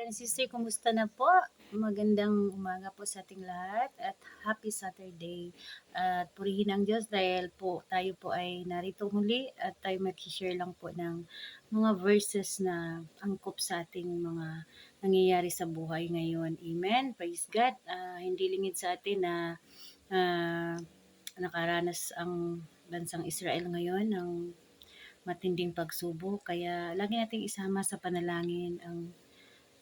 and sister, kumusta na po? Magandang umaga po sa ating lahat at happy Saturday. At purihin ang Diyos dahil po tayo po ay narito muli at tayo mag-share lang po ng mga verses na angkop sa ating mga nangyayari sa buhay ngayon. Amen. Praise God. Ah, hindi lingid sa atin na ah, nakaranas ang bansang Israel ngayon ng matinding pagsubok. Kaya lagi nating isama sa panalangin ang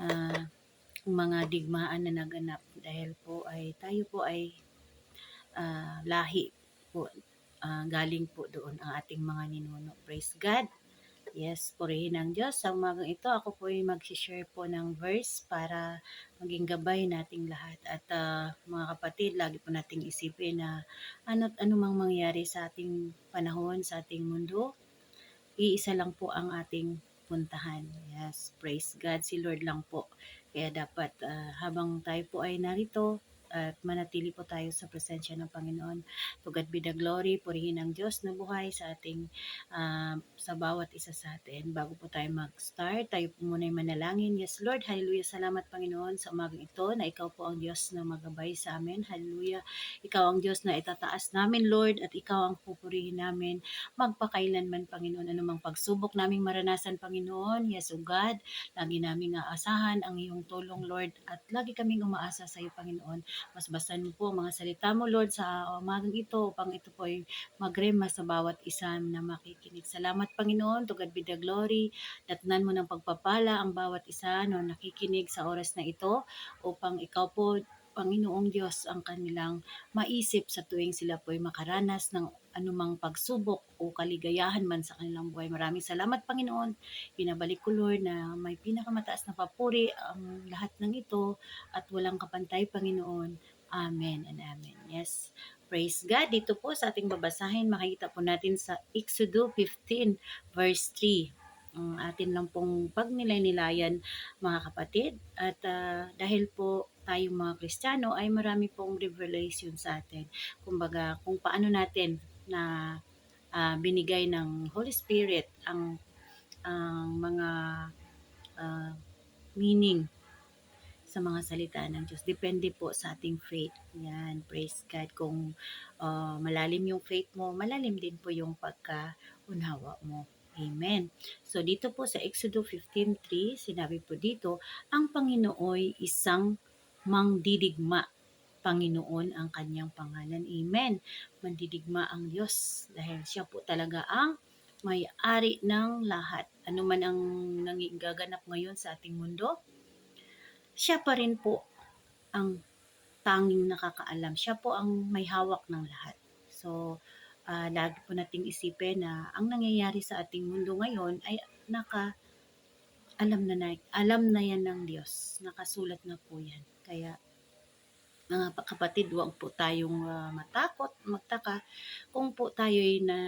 ah, mga digmaan na naganap dahil po ay tayo po ay ah, lahi po ah, galing po doon ang ating mga ninuno. Praise God. Yes, purihin ang Diyos. Sa umagang ito, ako po ay mag-share po ng verse para maging gabay nating lahat. At ah, mga kapatid, lagi po nating isipin na ano't anumang mangyari sa ating panahon, sa ating mundo, iisa lang po ang ating puntahan. Yes, praise God, si Lord lang po. Kaya dapat ah, habang tayo po ay narito, at manatili po tayo sa presensya ng Panginoon. To be the glory, purihin ang Diyos na buhay sa ating, ah, sa bawat isa sa atin. Bago po tayo mag-start, tayo po muna ay manalangin. Yes, Lord, hallelujah, salamat Panginoon sa umagang ito na ikaw po ang Diyos na magabay sa amin. Hallelujah, ikaw ang Diyos na itataas namin, Lord, at ikaw ang pupurihin namin magpakailanman, Panginoon, anumang pagsubok naming maranasan, Panginoon. Yes, O God, lagi naming aasahan ang iyong tulong, Lord, at lagi kaming umaasa sa iyo, Panginoon. Masbasan mo po ang mga salita mo, Lord, sa umagang ito upang ito po ay magrema sa bawat isa na makikinig. Salamat, Panginoon. To God be the glory. Datnan mo ng pagpapala ang bawat isa na nakikinig sa oras na ito upang ikaw po, Panginoong Diyos, ang kanilang maisip sa tuwing sila po ay makaranas ng anumang pagsubok o kaligayahan man sa kanilang buhay. Maraming salamat, Panginoon. Pinabalik ko, Lord, na may pinakamataas na papuri ang lahat ng ito at walang kapantay, Panginoon. Amen and amen. Yes. Praise God. Dito po sa ating babasahin, makikita po natin sa Exodus 15 verse 3. Ang atin lang pong pagnilay-nilayan mga kapatid. At ah, dahil po tayong mga Kristiyano ay marami pong revelation sa atin. Kumbaga, kung paano natin na ah, binigay ng Holy Spirit ang ang mga ah, meaning sa mga salita ng Diyos. Depende po sa ating faith. Yan, praise God. Kung ah, malalim yung faith mo, malalim din po yung pagka-unawa mo. Amen. So dito po sa Exodus 15.3, sinabi po dito, ang Panginooy isang mangdidigma. Panginoon ang kanyang pangalan. Amen. Mandidigma ang Diyos dahil siya po talaga ang may-ari ng lahat. Ano man ang nangigaganap ngayon sa ating mundo, siya pa rin po ang tanging nakakaalam. Siya po ang may hawak ng lahat. So, ah, lagi po nating isipin na ang nangyayari sa ating mundo ngayon ay naka alam na, na alam na yan ng Diyos. Nakasulat na po yan. Kaya mga pa- kapatid, huwag po tayong ah, matakot, magtaka kung po tayo ay na,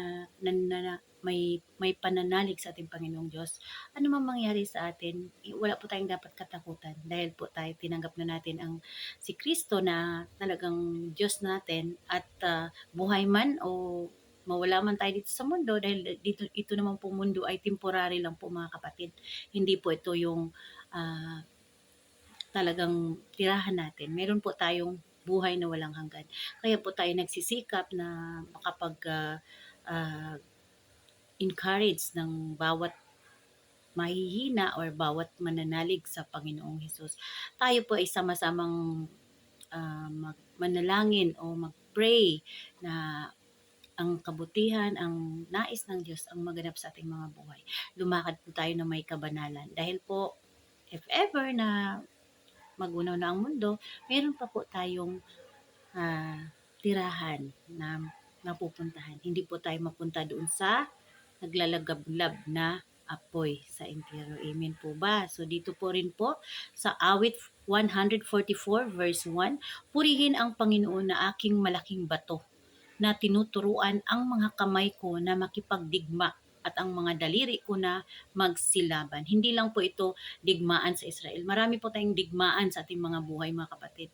na, na, na- may may pananalig sa ating Panginoong Diyos. Ano man mangyari sa atin, wala po tayong dapat katakutan dahil po tayo tinanggap na natin ang si Kristo na talagang Diyos natin at ah, buhay man o mawala man tayo dito sa mundo dahil dito ito naman po mundo ay temporary lang po mga kapatid. Hindi po ito yung ah, talagang tirahan natin. Meron po tayong buhay na walang hanggan. Kaya po tayo nagsisikap na makapag ah, ah, encourage ng bawat mahihina or bawat mananalig sa Panginoong Hesus. Tayo po ay sama-samang ah, mag- manalangin o mag-pray na ang kabutihan, ang nais ng Diyos ang maganap sa ating mga buhay. Lumakad po tayo na may kabanalan. Dahil po, if ever na magunaw na ang mundo, meron pa po tayong ah, tirahan na mapupuntahan. Hindi po tayo mapunta doon sa naglalagablab na apoy sa impyerno. Amen po ba? So dito po rin po sa awit 144 verse 1, Purihin ang Panginoon na aking malaking bato na tinuturuan ang mga kamay ko na makipagdigma at ang mga daliri ko na magsilaban. Hindi lang po ito digmaan sa Israel. Marami po tayong digmaan sa ating mga buhay mga kapatid.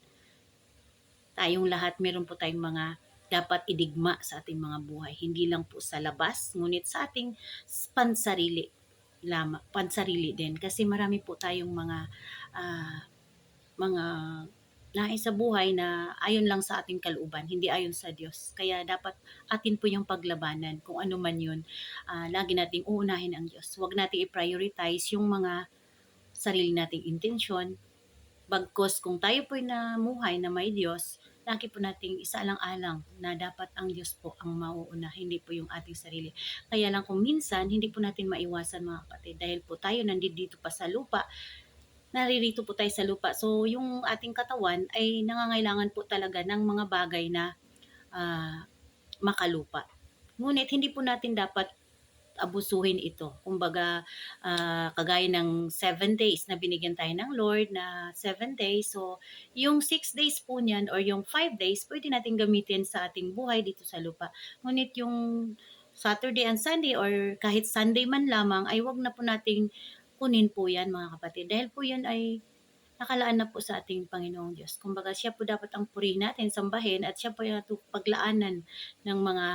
Tayong lahat meron po tayong mga dapat idigma sa ating mga buhay. Hindi lang po sa labas, ngunit sa ating pansarili. lama pansarili din kasi marami po tayong mga ah, mga nais sa buhay na ayon lang sa ating kalooban, hindi ayon sa Diyos. Kaya dapat atin po yung paglabanan kung ano man yun. ah, lagi nating uunahin ang Diyos. Huwag nating i-prioritize yung mga sarili nating intensyon. Bagkos kung tayo po'y namuhay na may Diyos, lagi po nating isaalang-alang na dapat ang Diyos po ang mauuna, hindi po yung ating sarili. Kaya lang kung minsan, hindi po natin maiwasan mga kapatid dahil po tayo nandito pa sa lupa, naririto po tayo sa lupa. So, yung ating katawan ay nangangailangan po talaga ng mga bagay na ah, makalupa. Ngunit hindi po natin dapat abusuhin ito. Kumbaga, ah, kagaya ng seven days na binigyan tayo ng Lord na seven days. So, yung six days po niyan or yung five days, pwede natin gamitin sa ating buhay dito sa lupa. Ngunit yung Saturday and Sunday or kahit Sunday man lamang ay wag na po nating kunin po yan mga kapatid. Dahil po yan ay nakalaan na po sa ating Panginoong Diyos. Kumbaga siya po dapat ang purihin natin, sambahin at siya po yung paglaanan ng mga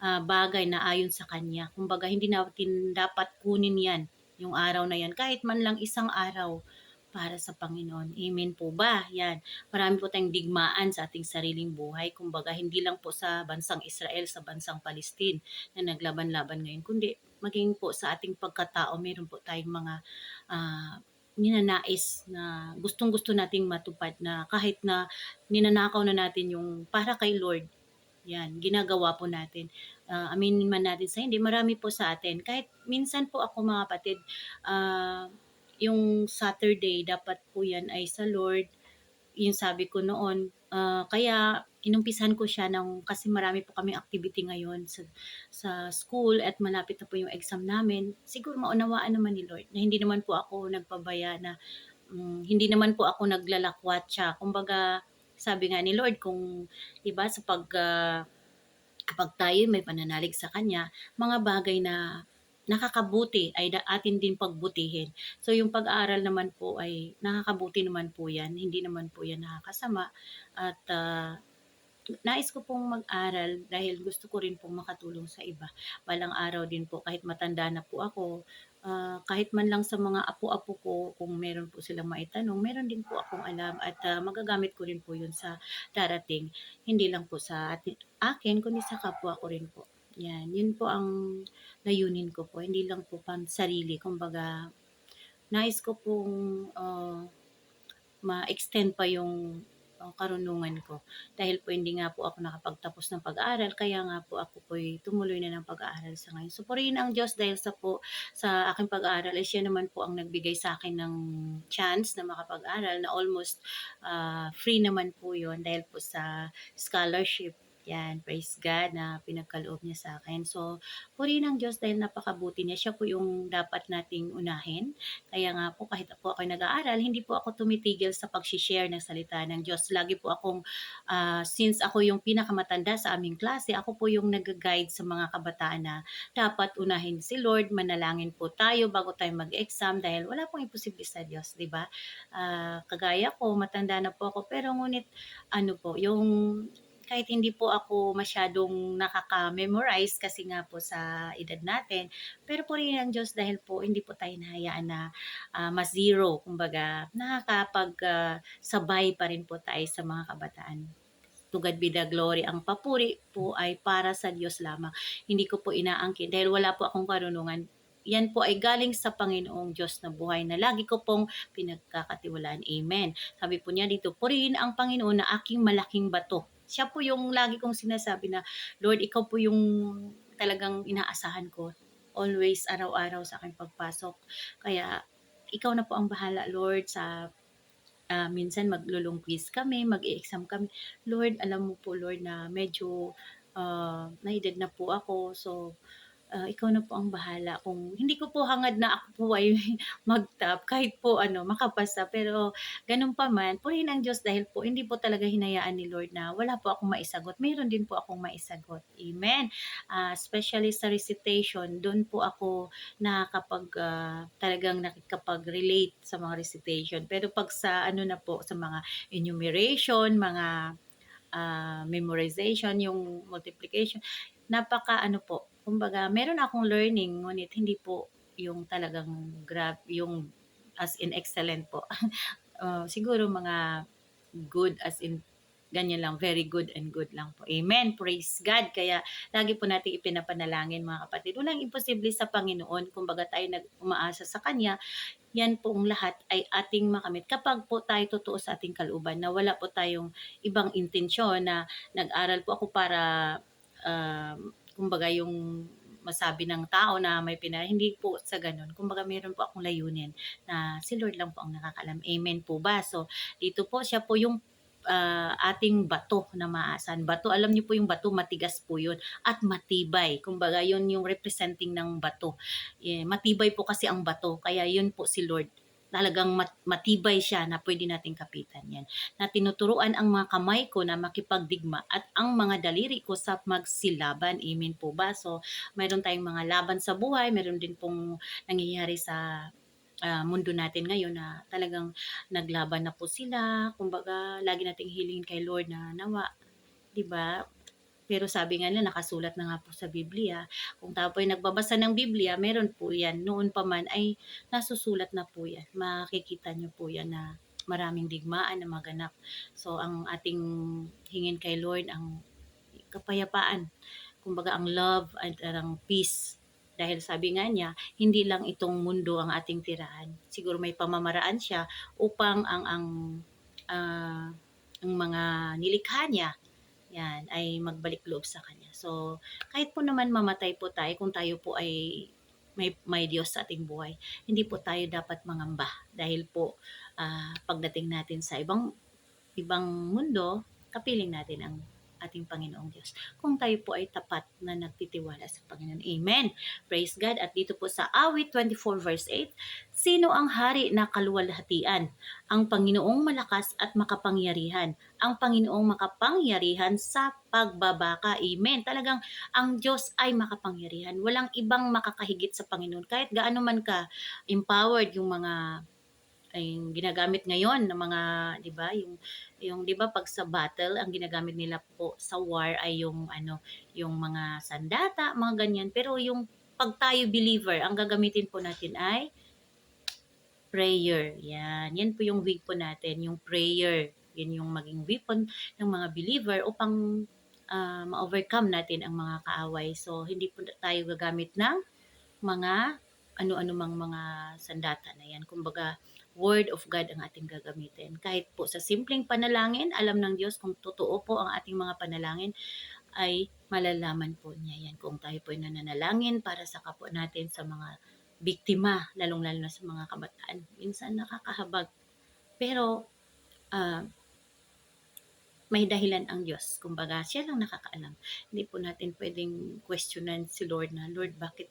ah, bagay na ayon sa Kanya. Kumbaga hindi natin dapat kunin yan, yung araw na yan, kahit man lang isang araw para sa Panginoon. Amen po ba? Yan. Marami po tayong digmaan sa ating sariling buhay. Kumbaga, hindi lang po sa bansang Israel, sa bansang Palestine na naglaban-laban ngayon, kundi maging po sa ating pagkatao, meron po tayong mga ah, ninanais na gustong-gusto nating matupad na kahit na ninanakaw na natin yung para kay Lord, yan, ginagawa po natin. Ah, aminin man natin sa hindi, marami po sa atin. Kahit minsan po ako mga kapatid, ah, yung Saturday, dapat po yan ay sa Lord. Yung sabi ko noon, ah, kaya inumpisan ko siya ng, kasi marami po kaming activity ngayon sa, sa school at malapit na po yung exam namin. Siguro maunawaan naman ni Lord na hindi naman po ako nagpabaya na mm, hindi naman po ako naglalakwatsa. Kumbaga, sabi nga ni Lord, kung, di ba, sa pag, ah, kapag tayo may pananalig sa Kanya, mga bagay na nakakabuti ay atin din pagbutihin. So yung pag-aaral naman po ay nakakabuti naman po yan, hindi naman po yan nakakasama. At ah, nais ko pong mag-aral dahil gusto ko rin pong makatulong sa iba. Balang araw din po kahit matanda na po ako, ah, kahit man lang sa mga apo-apo ko kung meron po silang maitanong, meron din po akong alam at ah, magagamit ko rin po yun sa darating. Hindi lang po sa atin, akin, kundi sa kapwa ko rin po. Yan, yun po ang layunin ko po, hindi lang po pang sarili. Kumbaga, nais ko pong ah, ma-extend pa yung ah, karunungan ko. Dahil po hindi nga po ako nakapagtapos ng pag-aaral, kaya nga po ako po tumuloy na ng pag-aaral sa ngayon. So, purihin ang Diyos dahil sa po sa aking pag-aaral ay siya naman po ang nagbigay sa akin ng chance na makapag-aral na almost ah, free naman po yon dahil po sa scholarship. Yan, praise God na pinagkaloob niya sa akin. So, purihin ang Diyos dahil napakabuti niya. Siya po yung dapat nating unahin. Kaya nga po, kahit po ako nag-aaral, hindi po ako tumitigil sa pag-share ng salita ng Diyos. Lagi po akong, ah, since ako yung pinakamatanda sa aming klase, ako po yung nag-guide sa mga kabataan na dapat unahin si Lord, manalangin po tayo bago tayo mag-exam dahil wala pong imposible sa Diyos, di ba? Ah, kagaya ko, matanda na po ako, pero ngunit, ano po, yung kahit hindi po ako masyadong nakaka-memorize kasi nga po sa edad natin, pero po rin ang Diyos dahil po hindi po tayo nahayaan na ah, ma-zero, kumbaga nakakapag ah, sabay pa rin po tayo sa mga kabataan. To God be the glory. Ang papuri po ay para sa Diyos lamang. Hindi ko po inaangkin dahil wala po akong karunungan. Yan po ay galing sa Panginoong Diyos na buhay na lagi ko pong pinagkakatiwalaan. Amen. Sabi po niya dito, purihin ang Panginoon na aking malaking bato. Siya po yung lagi kong sinasabi na, Lord, ikaw po yung talagang inaasahan ko. Always, araw-araw sa aking pagpasok. Kaya, ikaw na po ang bahala, Lord, sa ah, minsan maglulong quiz kami, mag-exam kami. Lord, alam mo po, Lord, na medyo uh, naedad na po ako. So, ah, ikaw na po ang bahala. Kung hindi ko po hangad na ako po ay mag-top, kahit po ano, makapasa. Pero ganun pa man, purihin ang Diyos dahil po hindi po talaga hinayaan ni Lord na wala po akong maisagot. Mayroon din po akong maisagot. Amen. Ah, especially sa recitation, doon po ako nakakapag, ah, talagang nakikapag-relate sa mga recitation. Pero pag sa ano na po, sa mga enumeration, mga ah, memorization, yung multiplication, napaka ano po, kumbaga meron akong learning ngunit hindi po yung talagang grab, yung as in excellent po. Uh, siguro mga good as in ganyan lang, very good and good lang po. Amen. Praise God. Kaya lagi po natin ipinapanalangin mga kapatid. Walang imposible sa Panginoon. Kumbaga tayo nag umaasa sa Kanya, yan pong lahat ay ating makamit kapag po tayo totoo sa ating kalooban na wala po tayong ibang intensyon na nag-aral po ako para um, kumbaga yung masabi ng tao na may pina hindi po sa ganun. Kumbaga meron po akong layunin na si Lord lang po ang nakakalam. Amen po ba? So dito po siya po yung ah, ating bato na maasan. Bato, alam niyo po yung bato, matigas po yun. At matibay. Kumbaga, yun yung representing ng bato. Eh, matibay po kasi ang bato. Kaya yun po si Lord. Talagang mat- matibay siya na pwede nating kapitan yan. Na tinuturuan ang mga kamay ko na makipagdigma at ang mga daliri ko sa magsilaban. Amen po ba? So, mayroon tayong mga laban sa buhay. Mayroon din pong nangyayari sa ah, mundo natin ngayon na talagang naglaban na po sila. Kumbaga, lagi nating hilingin kay Lord na nawa, 'di ba? Pero sabi nga nila, nakasulat na nga po sa Biblia. Kung tayo po ay nagbabasa ng Biblia, meron po yan. Noon pa man ay nasusulat na po yan. Makikita nyo po yan na maraming digmaan na maganap. So, ang ating hingin kay Lord, ang kapayapaan. Kumbaga, ang love at ang peace. Dahil sabi nga niya, hindi lang itong mundo ang ating tirahan. Siguro may pamamaraan siya upang ang ang ah, ang mga nilikha niya yan ay magbalik loob sa kanya. So, kahit po naman mamatay po tayo kung tayo po ay may may Diyos sa ating buhay, hindi po tayo dapat mangamba dahil po ah, pagdating natin sa ibang ibang mundo, kapiling natin ang ating Panginoong Diyos. Kung tayo po ay tapat na nagtitiwala sa Panginoon. Amen. Praise God. At dito po sa awit 24 verse 8, Sino ang hari na kaluwalhatian? Ang Panginoong malakas at makapangyarihan. Ang Panginoong makapangyarihan sa pagbabaka. Amen. Talagang ang Diyos ay makapangyarihan. Walang ibang makakahigit sa Panginoon. Kahit gaano man ka empowered yung mga ay ginagamit ngayon ng mga 'di ba yung yung 'di ba pag sa battle ang ginagamit nila po sa war ay yung ano yung mga sandata mga ganyan. Pero yung pag tayo believer ang gagamitin po natin ay prayer. Yan. Yan po yung week po natin yung prayer. Yan yung maging weapon ng mga believer upang ah, ma-overcome natin ang mga kaaway. So hindi po tayo gagamit ng mga ano-ano mang mga sandata na yan. Kumbaga word of God ang ating gagamitin. Kahit po sa simpleng panalangin, alam ng Diyos kung totoo po ang ating mga panalangin, ay malalaman po niya yan. Kung tayo po ay nananalangin para sa kapwa natin sa mga biktima, lalong-lalo na sa mga kabataan, minsan nakakahabag. Pero, ah, may dahilan ang Diyos. Kumbaga, siya lang nakakaalam. Hindi po natin pwedeng questionan si Lord na, Lord, bakit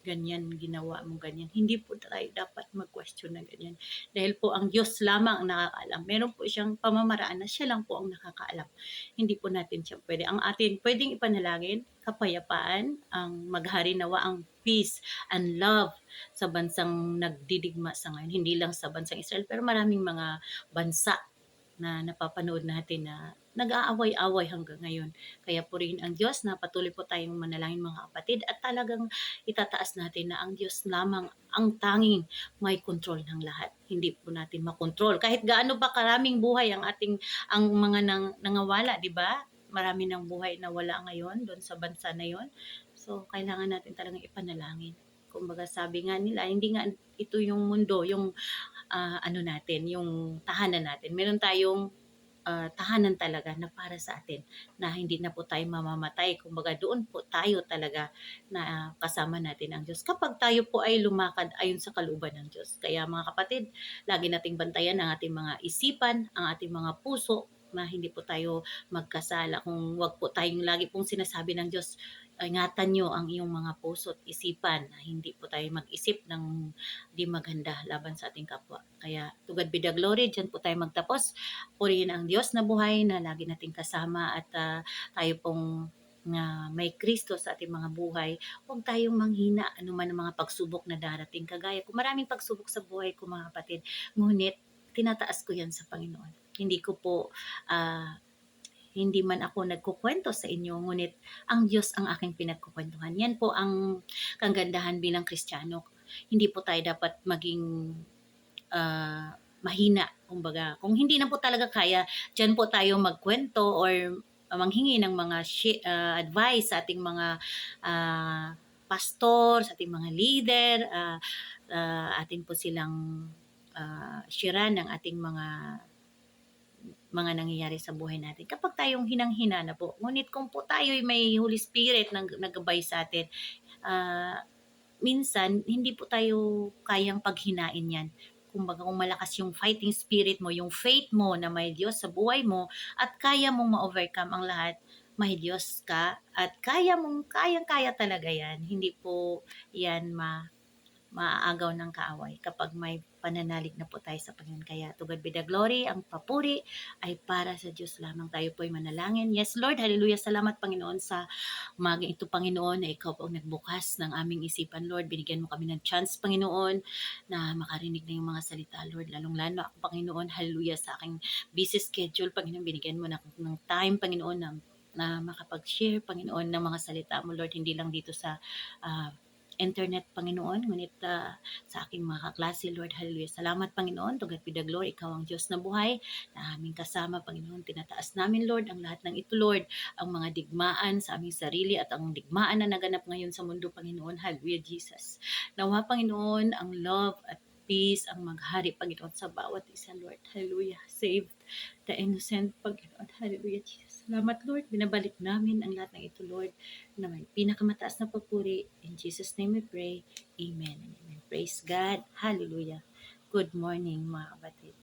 ganyan ginawa mo ganyan. Hindi po tayo dapat mag-question na ganyan. Dahil po ang Diyos lamang ang nakakaalam. Meron po siyang pamamaraan na siya lang po ang nakakaalam. Hindi po natin siya pwede. Ang atin pwedeng ipanalangin, kapayapaan, ang maghari nawa ang peace and love sa bansang nagdidigma sa ngayon. Hindi lang sa bansang Israel, pero maraming mga bansa na napapanood natin na nag-aaway-away hanggang ngayon. Kaya purihin ang Diyos na patuloy po tayong manalangin mga kapatid at talagang itataas natin na ang Diyos lamang ang tanging may control ng lahat. Hindi po natin makontrol. Kahit gaano ba karaming buhay ang ating ang mga nang, nangawala, di ba? Marami ng buhay na wala ngayon doon sa bansa na yon. So, kailangan natin talagang ipanalangin. Kumbaga sabi nga nila, hindi nga ito yung mundo, yung ah, ano natin, yung tahanan natin. Meron tayong ah, tahanan talaga na para sa atin na hindi na po tayo mamamatay. Kumbaga doon po tayo talaga na ah, kasama natin ang Diyos. Kapag tayo po ay lumakad ayon sa kalooban ng Diyos. Kaya mga kapatid, lagi nating bantayan ang ating mga isipan, ang ating mga puso, na hindi po tayo magkasala. Kung wag po tayong lagi pong sinasabi ng Diyos, ingatan nyo ang iyong mga puso at isipan na hindi po tayo mag-isip ng di maganda laban sa ating kapwa. Kaya to God be the glory, dyan po tayo magtapos. Purihin ang Diyos na buhay na lagi nating kasama at ah, tayo pong na may Kristo sa ating mga buhay, huwag tayong manghina anuman ang mga pagsubok na darating. Kagaya ko, maraming pagsubok sa buhay ko mga kapatid. Ngunit, tinataas ko yan sa Panginoon. Hindi ko po ah, hindi man ako nagkukwento sa inyo, ngunit ang Diyos ang aking pinagkukwentuhan. Yan po ang kagandahan bilang Kristiyano. hindi po tayo dapat maging ah, mahina, kumbaga. Kung hindi na po talaga kaya, dyan po tayo magkwento or manghingi ng mga ah, advice sa ating mga ah, pastor, sa ating mga leader, ah, ah, atin po silang uh, sharean ng ating mga mga nangyayari sa buhay natin. Kapag tayong hinang-hina na po, ngunit kung po tayo may Holy Spirit na naggabay sa atin, ah, minsan hindi po tayo kayang paghinain yan. Kumbaga kung malakas yung fighting spirit mo, yung faith mo na may Diyos sa buhay mo at kaya mong ma-overcome ang lahat, may Diyos ka at kaya mong kayang-kaya talaga yan. Hindi po yan ma maaagaw ng kaaway kapag may pananalig na po tayo sa Panginoon. Kaya to God be the glory, ang papuri ay para sa Diyos lamang. Tayo po ay manalangin. Yes, Lord, hallelujah. Salamat Panginoon sa umaga ito, Panginoon, na ikaw po ang nagbukas ng aming isipan, Lord. Binigyan mo kami ng chance, Panginoon, na makarinig na yung mga salita, Lord. Lalong-lalo ako, Panginoon, hallelujah, sa aking busy schedule, Panginoon. Binigyan mo na ng time, Panginoon, na, na makapag-share, Panginoon, ng mga salita mo, Lord. Hindi lang dito sa ah, internet, Panginoon, ngunit ah, sa aking mga kaklase, Lord, hallelujah. Salamat, Panginoon, to God be the glory, ikaw ang Diyos na buhay, na aming kasama, Panginoon, tinataas namin, Lord, ang lahat ng ito, Lord, ang mga digmaan sa aming sarili at ang digmaan na naganap ngayon sa mundo, Panginoon, hallelujah, Jesus. Nawa, Panginoon, ang love at peace ang maghari, Panginoon, sa bawat isa, Lord. Hallelujah. Save the innocent, Panginoon. Hallelujah, Jesus. Salamat, Lord. Binabalik namin ang lahat ng ito, Lord, na may pinakamataas na papuri. In Jesus' name we pray. Amen and amen. Praise God. Hallelujah. Good morning, mga kapatid.